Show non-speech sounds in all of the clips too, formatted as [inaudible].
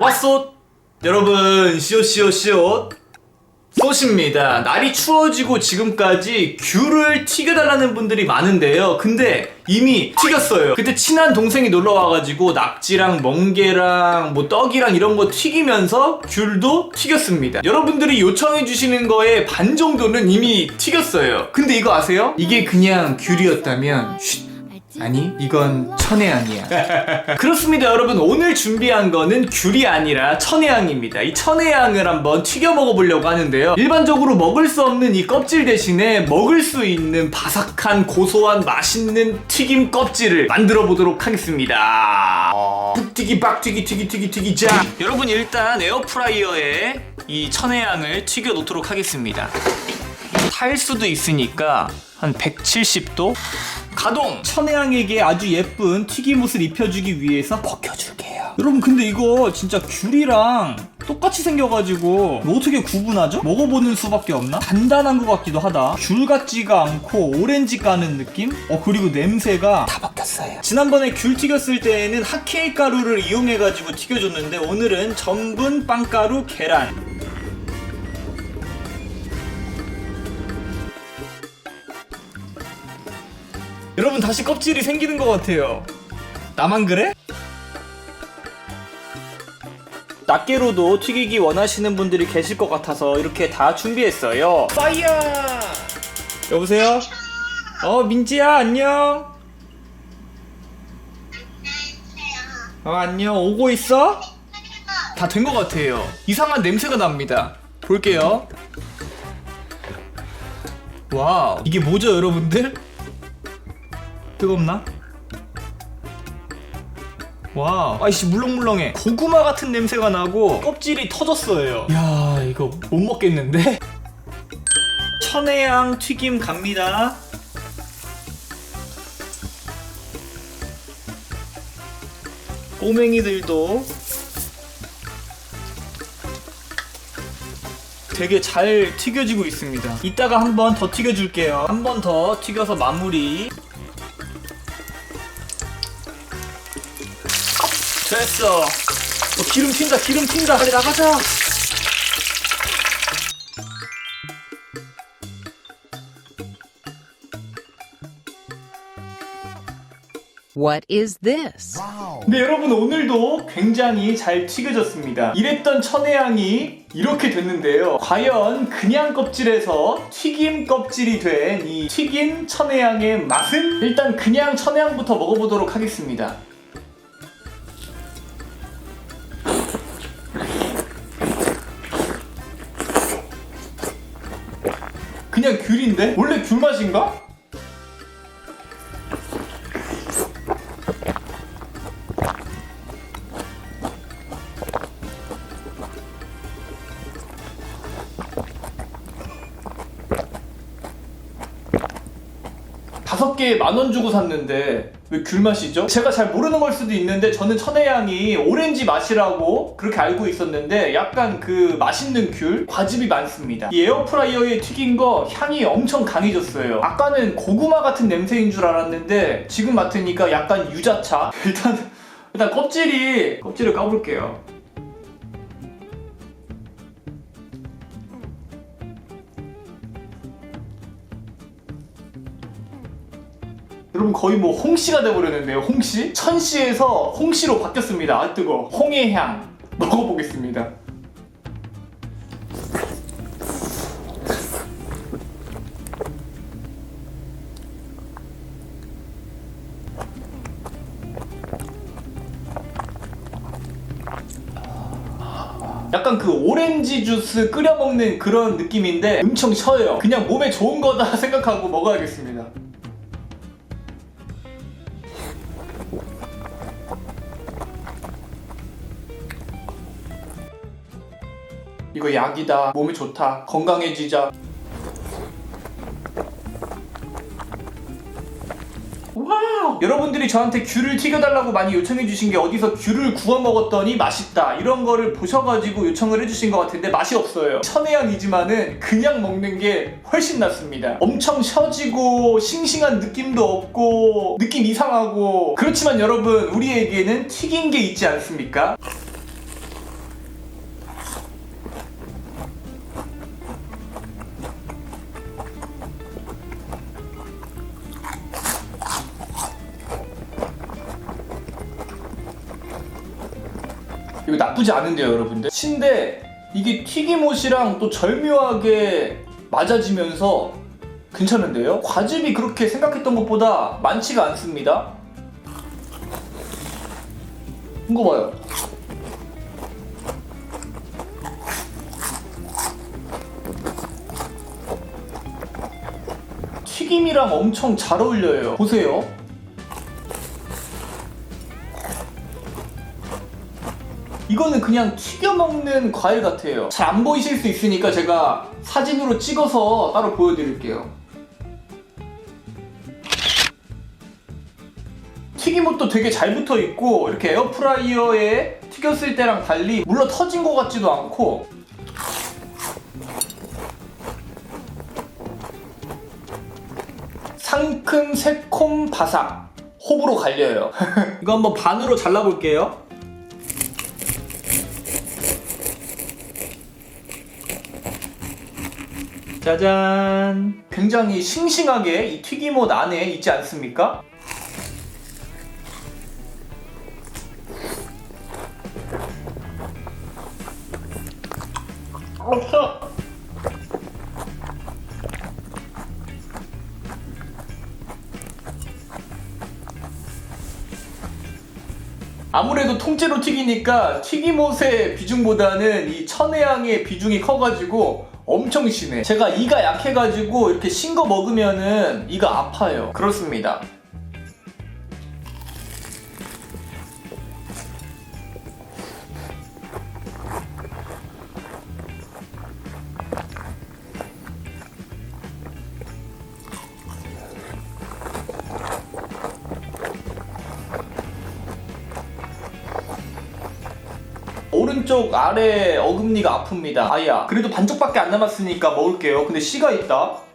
왓쏟 여러분 시옷시옷시옷. 쏘십니다. 날이 추워지고 지금까지 귤을 튀겨달라는 분들이 많은데요. 근데 이미 튀겼어요. 그때 친한 동생이 놀러 와가지고 낙지랑 멍게랑 뭐 떡이랑 이런 거 튀기면서 귤도 튀겼습니다. 여러분들이 요청해 주시는 거에 반 정도는 이미 튀겼어요. 근데 이거 아세요? 이게 그냥 귤이었다면 쉿 아니 이건 천혜향이야. [laughs] 그렇습니다 여러분. 오늘 준비한 거는 귤이 아니라 천혜향입니다. 이 천혜향을 한번 튀겨 먹어보려고 하는데요. 일반적으로 먹을 수 없는 이 껍질 대신에 먹을 수 있는 바삭한 고소한 맛있는 튀김 껍질을 만들어 보도록 하겠습니다. 푹튀기 빡튀기 튀기 튀기 튀기 자. 여러분 일단 에어프라이어에 이 천혜향을 튀겨 놓도록 하겠습니다. 탈 수도 있으니까 한 170도 가동! 천혜향에게 아주 예쁜 튀김옷을 입혀주기 위해서 벗겨줄게요 여러분 근데 이거 진짜 귤이랑 똑같이 생겨가지고 어떻게 구분하죠? 먹어보는 수밖에 없나? 단단한 것 같기도 하다 귤 같지가 않고 오렌지 까는 느낌? 어 그리고 냄새가 다 바뀌었어요 지난번에 귤 튀겼을 때에는 핫케이크 가루를 이용해가지고 튀겨줬는데 오늘은 전분, 빵가루, 계란 여러분 다시 껍질이 생기는 것 같아요. 나만 그래? 낱개로도 튀기기 원하시는 분들이 계실 것 같아서 이렇게 다 준비했어요. 파이어! 여보세요? 어 민지야 안녕. 어 안녕 오고 있어? 다 된 것 같아요. 이상한 냄새가 납니다. 볼게요. 와우 이게 뭐죠 여러분들? 뜨겁나? 와, 아이씨 물렁물렁해. 고구마 같은 냄새가 나고 껍질이 터졌어요. 야, 이거 못 먹겠는데? [laughs] 천혜향 튀김 갑니다. 꼬맹이들도 되게 잘 튀겨지고 있습니다. 이따가 한 번 더 튀겨줄게요. 한 번 더 튀겨서 마무리. 됐어. 어, 기름 튄다, 기름 튄다. 빨리 나가자. What is this? 네, 여러분 오늘도 굉장히 잘 튀겨졌습니다. 이랬던 천혜향이 이렇게 됐는데요. 과연 그냥 껍질에서 튀김 껍질이 된 이 튀긴 천혜향의 맛은 일단 그냥 천혜향부터 먹어보도록 하겠습니다. 귤인데? 원래 귤 맛인가? 다섯 개에 만 원 주고 샀는데 왜 귤 맛이죠? 제가 잘 모르는 걸 수도 있는데 저는 천혜향이 오렌지 맛이라고 그렇게 알고 있었는데 약간 그 맛있는 귤 과즙이 많습니다. 이 에어프라이어에 튀긴 거 향이 엄청 강해졌어요. 아까는 고구마 같은 냄새인 줄 알았는데 지금 맡으니까 약간 유자차. [laughs] 일단 일단 껍질이 껍질을 까볼게요. 여러분 거의 뭐 홍씨가 돼버렸는데요 홍씨? 천씨에서 홍씨로 바뀌었습니다. 아 뜨거. 홍의 향. 먹어보겠습니다. 약간 그 오렌지 주스 끓여 먹는 그런 느낌인데 엄청 셔요. 그냥 몸에 좋은 거다 [laughs] 생각하고 먹어야겠습니다 이거 약이다. 몸에 좋다. 건강해지자. 여러분들이 저한테 귤을 튀겨달라고 많이 요청해주신 게 어디서 귤을 구워 먹었더니 맛있다. 이런 거를 보셔가지고 요청을 해주신 것 같은데 맛이 없어요. 천혜향이지만은 그냥 먹는 게 훨씬 낫습니다. 엄청 셔지고 싱싱한 느낌도 없고 느낌 이상하고 그렇지만 여러분 우리에게는 튀긴 게 있지 않습니까? 나쁘지 않은데요 여러분들. 신데 이게 튀김옷이랑 또 절묘하게 맞아지면서 괜찮은데요? 과즙이 그렇게 생각했던 것보다 많지가 않습니다. 이거 봐요. 튀김이랑 엄청 잘 어울려요. 보세요 이거는 그냥 튀겨 먹는 과일 같아요. 잘 안 보이실 수 있으니까 제가 사진으로 찍어서 따로 보여드릴게요. 튀김옷도 되게 잘 붙어 있고 이렇게 에어프라이어에 튀겼을 때랑 달리 물러 터진 것 같지도 않고 상큼 새콤 바삭 호불호 갈려요. [laughs] 이거 한번 반으로 잘라볼게요. 짜잔. 굉장히 싱싱하게 이 튀김옷 안에 있지 않습니까? 아무래도 통째로 튀기니까 튀김옷의 비중보다는 이 천혜향의 비중이 커가지고 엄청 심해. 제가 이가 약해가지고 이렇게 신 거 먹으면은 이가 아파요. 그렇습니다. 오른쪽 아래 어금니가 아픕니다. 아야. 그래도 반쪽밖에 안 남았으니까 먹을게요. 근데 씨가 있다.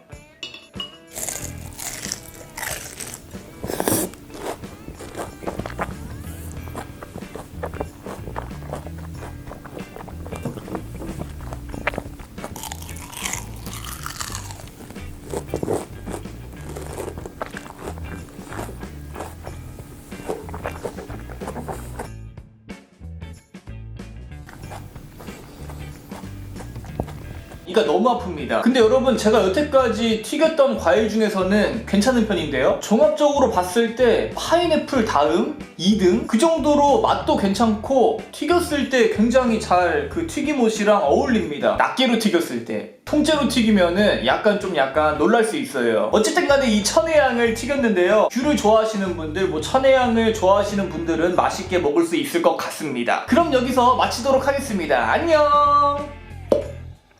이가 너무 아픕니다. 근데 여러분 제가 여태까지 튀겼던 과일 중에서는 괜찮은 편인데요. 종합적으로 봤을 때 파인애플 다음 2등 그 정도로 맛도 괜찮고 튀겼을 때 굉장히 잘 그 튀김옷이랑 어울립니다. 낱개로 튀겼을 때. 통째로 튀기면은 약간 좀 약간 놀랄 수 있어요. 어쨌든 간에 이 천혜향을 튀겼는데요. 귤을 좋아하시는 분들, 뭐 천혜향을 좋아하시는 분들은 맛있게 먹을 수 있을 것 같습니다. 그럼 여기서 마치도록 하겠습니다. 안녕!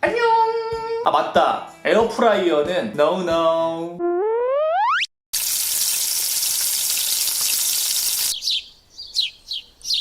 안녕. 아 맞다. 에어프라이어는 no no.